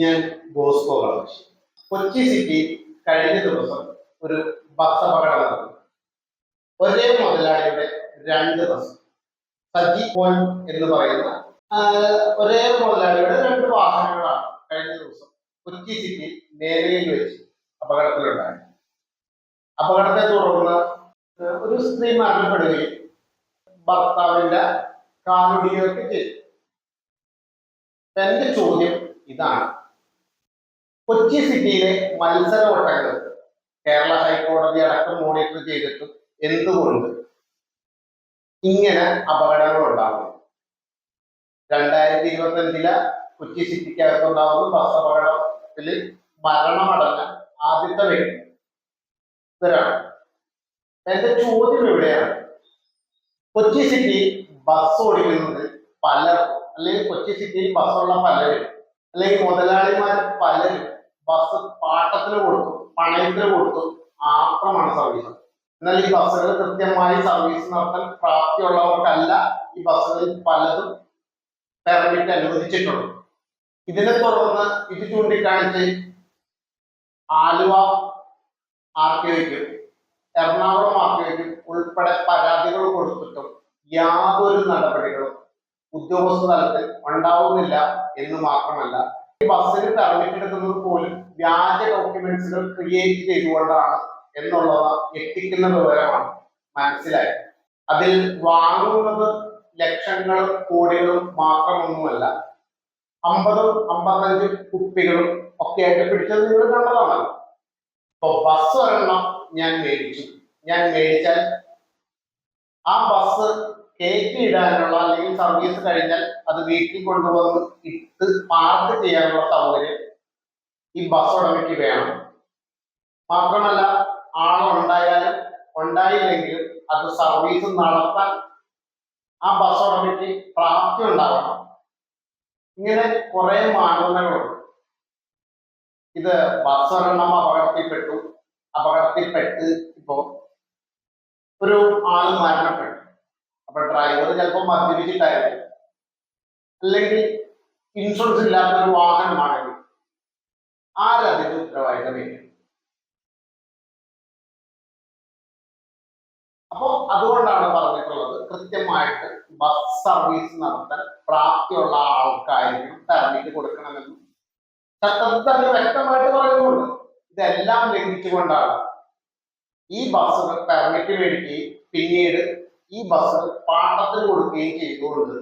ഞാൻ Bosco കളക്ഷ് Kochi city കഴിഞ്ഞ ദിവസം ഒരു ബസ് അപകടം നടന്നു. ഒരേ മുതലാളിയുടെ രണ്ട് ബസ്. സജി പോൻ എന്ന് പറയുന്ന ഒരേ മുതലാളിയുടെ രണ്ട് വാഹനങ്ങളാണ് കഴിഞ്ഞ ദിവസം കൊച്ചി സിറ്റി നേരയിൽ വെച്ച് അപകടത്തിലുണ്ടായത്. അപകടത്തെ തുടർന്ന് ഒരു സ്ത്രീ മരണപ്പെടുകയും ഭർത്താവിന്റെ കാലുടിയൊക്കെ ചെയ്തു. എന്റെ ചോദ്യം ഇതാണ്. കൊച്ചി സിറ്റിയിലെ മത്സര ഓട്ടങ്ങൾ കേരള ഹൈക്കോടതി അടക്കം മോണിറ്റർ ചെയ്തിട്ടും എന്തുകൊണ്ട് ഇങ്ങനെ അപകടങ്ങൾ ഉണ്ടാകുന്നു രണ്ടായിരത്തി ഇരുപത്തി അഞ്ചിലെ കൊച്ചി സിറ്റിക്കകത്തുണ്ടാകുന്ന ബസ് അപകടത്തിൽ മരണമടഞ്ഞ ആദ്യത്തെ വ്യക്തി ഇവരാണ്. എന്റെ ചോദ്യം ഇവിടെയാണ്. കൊച്ചി സിറ്റി ബസ് ഓടിക്കുന്നത് പലർക്കും അല്ലെങ്കിൽ കൊച്ചി സിറ്റിയിൽ ബസ്സുള്ള പലരും അല്ലെങ്കിൽ മുതലാളിമാർ പലരും ബസ് പാട്ടത്തിന് കൊടുത്തു പണയത്തിന് കൊടുത്തു മാത്രമാണ് സർവീസ് എന്നാൽ ഈ ബസ്സുകൾ കൃത്യമായി സർവീസ് നടത്താൻ പ്രാപ്തിയുള്ളവർക്കല്ല ഈ ബസ്സുകളിൽ പലതും പെർമിറ്റ് അനുവദിച്ചിട്ടുള്ളത്. ഇതിനെ തുടർന്ന് ഇത് ചൂണ്ടിക്കാണിച്ച് ആലുവ ആർ ടി ഒയ്ക്കും എറണാകുളം ആർ ടി ഒയ്ക്കും ഉൾപ്പെടെ പരാതികൾ കൊടുത്തിട്ടും യാതൊരു നടപടികളും ഉദ്യോഗസ്ഥ തലത്തിൽ ഉണ്ടാവുന്നില്ല എന്ന് മാത്രമല്ല ഈ ബസ്സിന് എടുക്കുന്നത് പോലും വ്യാജ ഡോക്യുമെന്റ്സുകൾ ക്രിയേറ്റ് ചെയ്തുകൊണ്ടാണ് എന്നുള്ളത് എത്തിക്കുന്ന വിവരമാണ്. മനസ്സിലായത് അതിൽ വാങ്ങുന്നത് ലക്ഷങ്ങളും കോടികളും മാത്രമൊന്നുമല്ല അമ്പതും അമ്പത്തഞ്ച് കുപ്പികളും ഒക്കെ ആയിട്ട് പിടിച്ചത് നിങ്ങൾ കണ്ടതാണല്ലോ. അപ്പൊ ബസ് ഒരെണ്ണം ഞാൻ മേടിച്ചു. ഞാൻ മേടിച്ചാൽ ആ ബസ് കയറ്റി ഇടാനുള്ള അല്ലെങ്കിൽ സർവീസ് കഴിഞ്ഞാൽ അത് വീട്ടിൽ കൊണ്ടുവന്ന് ഇട്ട് പാർക്ക് ചെയ്യാനുള്ള സൗകര്യം ഈ ബസ് ഉടമയ്ക്ക് വേണം. മാത്രമല്ല ആളുണ്ടായാലും ഉണ്ടായില്ലെങ്കിലും അത് സർവീസ് നടത്താൻ ആ ബസ് ഉടമയ്ക്ക് പ്രാപ്തി ഉണ്ടാവണം. ഇങ്ങനെ കുറെ മാനദണ്ഡങ്ങളുണ്ട് ഇത് ബസ് ഒരെണ്ണം അപകടത്തിൽപ്പെട്ടു അപകടത്തിൽപ്പെട്ട് ഇപ്പോ ഒരു ആൾ മരണപ്പെട്ടു. അപ്പൊ ഡ്രൈവർ ചിലപ്പോൾ മദ്യപിച്ചിട്ടായിരിക്കും. അല്ലെങ്കിൽ ഇൻഷുറൻസ് ഇല്ലാത്ത ഒരു വാഹനമാണെങ്കിൽ ആരതിന്റെ ഉത്തരവാദിത്തം വരും അപ്പോ അതുകൊണ്ടാണ് പറഞ്ഞിട്ടുള്ളത് കൃത്യമായിട്ട് ബസ് സർവീസ് നടത്താൻ പ്രാപ്തിയുള്ള ആൾക്കാരിക്കും പെർമിറ്റ് കൊടുക്കണമെന്നും ചട്ടത്തിൽ തന്നെ വ്യക്തമായിട്ട് പറയുന്നുണ്ട്. ഇതെല്ലാം ലംഘിച്ചുകൊണ്ടാണ് ഈ ബസ്സുകൾ പെർമിറ്റ് മേടിക്കുകയും പിന്നീട് ഈ ബസ് പാട്ടത്തിന് കൊടുക്കുകയും ചെയ്തുകൊണ്ട്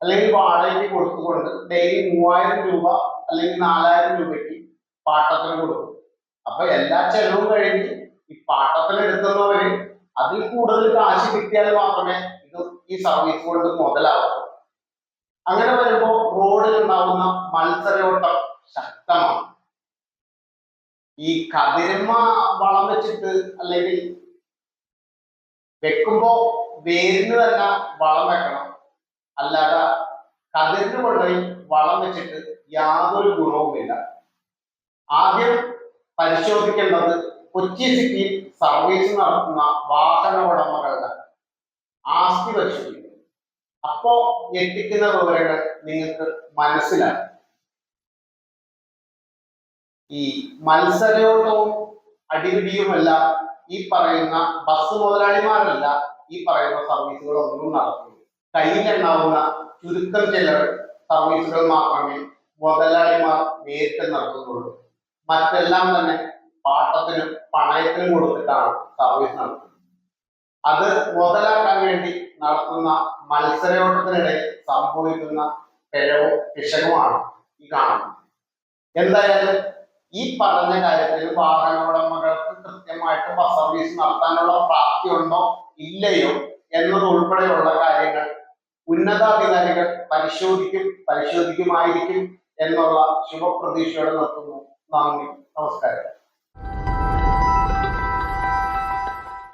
അല്ലെങ്കിൽ വാടകയ്ക്ക് കൊടുത്തുകൊണ്ട് ഡെയിലി മൂവായിരം രൂപ അല്ലെങ്കിൽ നാലായിരം രൂപയ്ക്ക് പാട്ടത്തിന് കൊടുക്കും. അപ്പൊ എല്ലാ ചെലവും കഴിഞ്ഞ് ഈ പാട്ടത്തിന് എടുക്കുന്നവര് അതിൽ കൂടുതൽ കാശ് കിട്ടിയാൽ മാത്രമേ ഇത് ഈ സർവീസ് കൊണ്ട് മുതലാവൂ. അങ്ങനെ വരുമ്പോൾ റോഡിൽ ഉണ്ടാവുന്ന മത്സരയോട്ടം ശക്തമാണ്. ഈ കതിരമ്മ വളം വെച്ചിട്ട് അല്ലെങ്കിൽ വെക്കുമ്പോ വേരിന് തന്നെ വളം വെക്കണം. അല്ലാതെ കതിരിന് കൊണ്ടുപോയി വളം വെച്ചിട്ട് യാതൊരു ഗുണവുമില്ല ആദ്യം പരിശോധിക്കേണ്ടത് കൊച്ചി സിറ്റിയിൽ സർവീസ് നടത്തുന്ന വാഹന ഉടമകളുടെ ആസ്തി പരിശോധിക്കും അപ്പോ ഞെട്ടിക്കുന്ന വിവരങ്ങൾ നിങ്ങൾക്ക് മനസ്സിലാകും. ഈ മത്സരയോട്ടവും അടിപിടിയുമല്ല ഈ പറയുന്ന ബസ് മുതലാളിമാരല്ല ഈ പറയുന്ന സർവീസുകളൊന്നും നടത്തുന്നു കയ്യിലെണ്ണാവുന്ന ചുരുക്കം ചിലർ സർവീസുകൾ മാത്രമേ മുതലാളിമാർ നേരിട്ട് നടത്തുന്നുള്ളൂ. മറ്റെല്ലാം തന്നെ പാട്ടത്തിനും പണയത്തിനും കൊടുത്തിട്ടാണ് സർവീസ് നടത്തുന്നത്. അത് മുതലാക്കാൻ വേണ്ടി നടത്തുന്ന മത്സരയോട്ടത്തിനിടയിൽ സംഭവിക്കുന്ന പിഴവും പിശകുമാണ് ഈ കാണുന്നത്. എന്തായാലും ഈ പറഞ്ഞ കാര്യത്തിൽ ബസ് സർവീസ് നടത്താനുള്ള പ്രാപ്തി ഉണ്ടോ ഇല്ലയോ? എന്നത് ഉൾപ്പെടെയുള്ള കാര്യങ്ങൾ ഉന്നതാധികാരികൾ പരിശോധിക്കും പരിശോധിക്കുമായിരിക്കും എന്നുള്ള ശുഭപ്രതീക്ഷയോടെ നിർത്തുന്നു. നന്ദി. നമസ്കാരം.